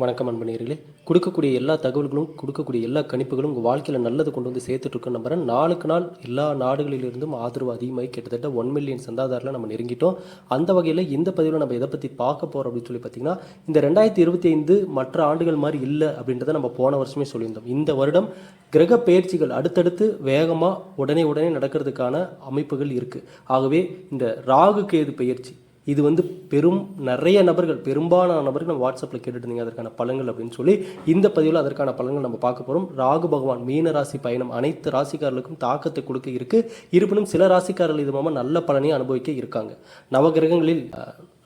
வணக்கம் அன்பனீர்களே கொடுக்கக்கூடிய எல்லா தகவல்களும் கொடுக்கக்கூடிய எல்லா கணிப்புகளும் உங்கள் வாழ்க்கையில் நல்லது கொண்டு வந்து சேர்த்துட்டு நம்புறேன். நாளுக்கு நாள் எல்லா நாடுகளிலிருந்தும் ஆதரவு அதிகமாகி கிட்டத்தட்ட ஒன் மில்லியன் சந்தாதாரில் நம்ம நெருங்கிட்டோம். அந்த வகையில் இந்த பதிவில் நம்ம எதை பற்றி பார்க்க போகிறோம் அப்படின்னு சொல்லி பார்த்தீங்கன்னா இந்த ரெண்டாயிரத்தி இருபத்தி ஐந்து மற்ற ஆண்டுகள் மாதிரி இல்லை அப்படின்றத நம்ம போன வருஷமே சொல்லியிருந்தோம். இந்த வருடம் கிரக பயிற்சிகள் அடுத்தடுத்து வேகமாக உடனே உடனே நடக்கிறதுக்கான அமைப்புகள் இருக்குது ஆகவே இந்த ராகு கேது பயிற்சி இது வந்து பெரும் நிறைய நபர்கள் பெரும்பாலான நபர்கள் நம்ம வாட்ஸ்அப்பில் கேட்டுட்டு இருந்தீங்க அதற்கான பலன்கள் அப்படின்னு சொல்லி இந்த பதிவில் அதற்கான பலன்கள் நம்ம பார்க்க போகிறோம் ராகு பகவான் மீன ராசி பயணம் அனைத்து ராசிக்காரர்களுக்கும் தாக்கத்தை கொடுக்க இருக்கு. இருப்பினும் சில ராசிக்காரர்கள் இது மூலமாக நல்ல பலனையும் அனுபவிக்க இருக்காங்க. நவகிரகங்களில்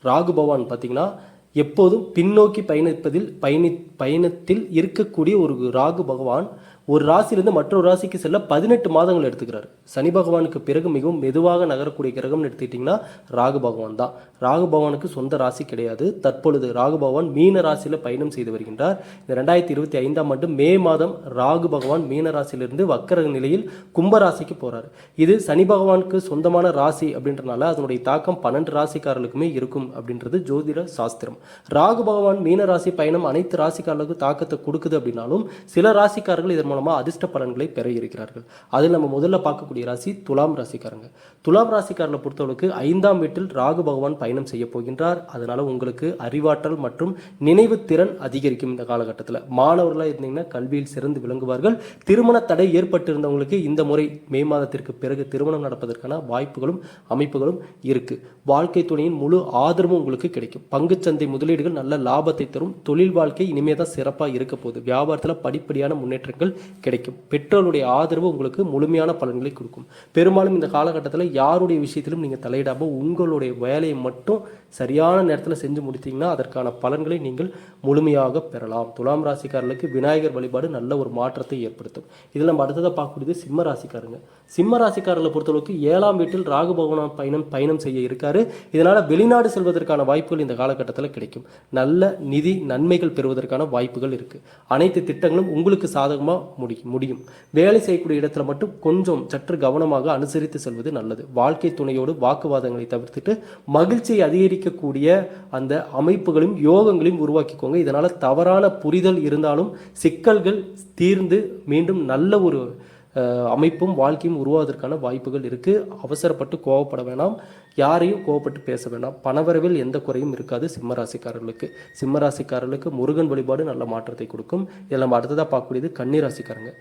ராகு பகவான் பார்த்தீங்கன்னா எப்போதும் பின்னோக்கி பயணிப்பதில் பயணி பயணத்தில் இருக்கக்கூடிய ஒரு ராகு பகவான். ஒரு ராசியிலிருந்து மற்றொரு ராசிக்கு செல்ல பதினெட்டு மாதங்கள் எடுத்துக்கிறார். சனி பகவானுக்கு பிறகு மிகவும் மெதுவாக நகரக்கூடிய கிரகம்னு எடுத்துக்கிட்டிங்கன்னா ராகு பகவான் தான். ராகு பகவானுக்கு சொந்த ராசி கிடையாது. தற்பொழுது ராகு பகவான் மீன ராசியில் பயணம் செய்து வருகின்றார். இந்த ரெண்டாயிரத்தி இருபத்தி ஐந்தாம் ஆண்டு மே மாதம் ராகு பகவான் மீன ராசியிலிருந்து வக்கர நிலையில் கும்ப ராசிக்கு போகிறார் இது சனி பகவானுக்கு சொந்தமான ராசி அப்படின்றனால அதனுடைய தாக்கம் பன்னெண்டு ராசிக்காரர்களுக்குமே இருக்கும் அப்படின்றது ஜோதிட சாஸ்திரம். ராகு பகவான் மீன ராசி பயணம் அனைத்து ராசிக்காரர்களுக்கும் தாக்கத்தை கொடுக்குது அப்படின்னாலும் சில ராசிக்காரர்கள் இதன் மூலம் அதிர்ஷ்ட பலன்களை பெற இருக்கிறார்கள். அதில் நம்ம முதல்ல பார்க்கக்கூடிய ராசி துலாம் ராசிக்காரங்க. துலாம் ராசிக்காரர்களை பொறுத்தவளுக்கு ஐந்தாம் வீட்டில் ராகு பகவான் பயணம் செய்ய போகின்றார். அதனால் உங்களுக்கு அறிவாற்றல் மற்றும் நினைவு திறன் அதிகரிக்கும் இந்த காலகட்டத்தில். மாணவர்களாக இருந்தீங்கன்னா கல்வியில் சிறந்து விளங்குவார்கள். திருமண தடை ஏற்பட்டிருந்தவங்களுக்கு இந்த முறை மே மாதத்திற்கு பிறகு திருமணம் நடப்பதற்கான வாய்ப்புகளும் அமைப்புகளும் இருக்கு. வாழ்க்கை துணையின் முழு ஆதரவும் உங்களுக்கு கிடைக்கும். பங்குச்சந்தை முதலீடுகள் நல்ல லாபத்தை தரும். தொழில் வாழ்க்கை இனிமே தான் சிறப்பாக இருக்க போகுது. வியாபாரத்தில் படிப்படியான முன்னேற்றங்கள் கிடைக்கும். பெற்றோருடைய ஆதரவு உங்களுக்கு முழுமையான பலன்களை கொடுக்கும். பெரும்பாலும் இந்த காலகட்டத்தில் யாருடைய விஷயத்திலும் நீங்கள் தலையிடாமல் உங்களுடைய வேலையை மட்டும் சரியான நேரத்தில் செஞ்சு முடித்தீங்கன்னா அதற்கான பலன்களை நீங்கள் முழுமையாக பெறலாம். துலாம் ராசிக்காரர்களுக்கு விநாயகர் வழிபாடு நல்ல ஒரு மாற்றத்தை ஏற்படுத்தும். இதில் நம்ம அடுத்ததாக பார்க்கக்கூடியது சிம்ம ராசிக்காரங்க. சிம்ம ராசிக்காரர்களை பொறுத்தளவுக்கு ஏழாம் வீட்டில் ராகு பகவான் பயணம் பயணம் செய்ய இருக்காரு. இதனால் வெளிநாடு செல்வதற்கான வாய்ப்புகள் இந்த காலகட்டத்தில் கிடைக்கும். நல்ல நிதி நன்மைகள் பெறுவதற்கான வாய்ப்புகள் இருக்குது அனைத்து திட்டங்களும் உங்களுக்கு சாதகமாக முடி முடியும். வேலை செய்யக்கூடிய இடத்துல மட்டும் கொஞ்சம் சற்று கவனமாக அனுசரித்து செல்வது நல்லது. வாழ்க்கை துணையோடு வாக்குவாதங்களை தவிர்த்துட்டு மகிழ்ச்சியை அதிகரிக்கக்கூடிய அந்த அமைப்புகளையும் யோகங்களையும் உருவாக்கிக்கோங்க. இதனால் தவறான புரிதல் இருந்தாலும் சிக்கல்கள் தீர்ந்து மீண்டும் நல்ல ஒரு அமைப்பும் வாழ்க்கையும் உருவாவதற்கான வாய்ப்புகள் இருக்குது அவசரப்பட்டு கோவப்பட வேணாம். யாரையும் கோவப்பட்டு பேச வேண்டாம். பணவரவில் எந்த குறையும் இருக்காது சிம்மராசிக்காரர்களுக்கு. சிம்மராசிக்காரர்களுக்கு முருகன் வழிபாடு நல்ல மாற்றத்தை கொடுக்கும். இதில் நம்ம அடுத்ததாக பார்க்கக்கூடியது கன்னிராசிக்காரங்க.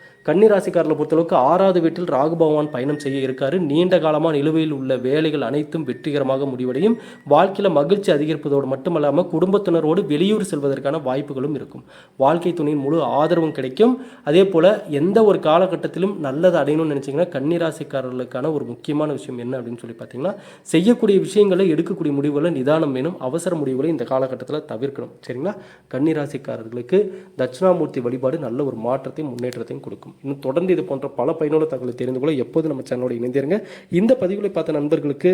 ராசிக்காரங்க பொறுத்தளவுக்கு ஆறாவது வீட்டில் ராகு பகவான் பயணம் செய்ய இருக்காரு. நீண்ட காலமாக நிலுவையில் உள்ள வேலைகள் அனைத்தும் வெற்றிகரமாக முடிவடையும். வாழ்க்கையில் மகிழ்ச்சி அதிகரிப்பதோடு மட்டுமல்லாமல் குடும்பத்தினரோடு வெளியூர் செல்வதற்கான வாய்ப்புகளும் இருக்கும். வாழ்க்கை துணையின் முழு ஆதரவும் கிடைக்கும். அதே போல் எந்த ஒரு காலகட்டத்திலும் நல்லது அடையணும்னு நினச்சிங்கன்னா கன்னிராசிக்காரர்களுக்கான ஒரு முக்கியமான விஷயம் என்ன அப்படின்னு சொல்லி பார்த்தீங்கன்னா செய்யக்கூடிய விஷயங்களை எடுக்கக்கூடிய முடிவுகளை நிதானம் வேணும். அவசர முடிவுகளை இந்த காலகட்டத்தில் தவிர்க்கணும். சரிங்களா? கன்னிராசிக்காரர்களுக்கு தட்சிணாமூர்த்தி வழிபாடு நல்ல ஒரு மாற்றத்தையும் முன்னேற்றத்தையும் கொடுக்கும். இன்னும் தொடர்ந்து இது போன்ற பல பயனுள்ள தகவலை தெரிந்து கொள்ள எப்போது நம்ம சேனலோட இணைந்திருங்க. இந்த பதிவுகளை பார்த்த நண்பர்களுக்கு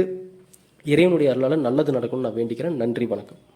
இறைவனுடைய அருளால் நல்லது நடக்கும்னு நான் வேண்டிக்கிறேன். நன்றி வணக்கம்.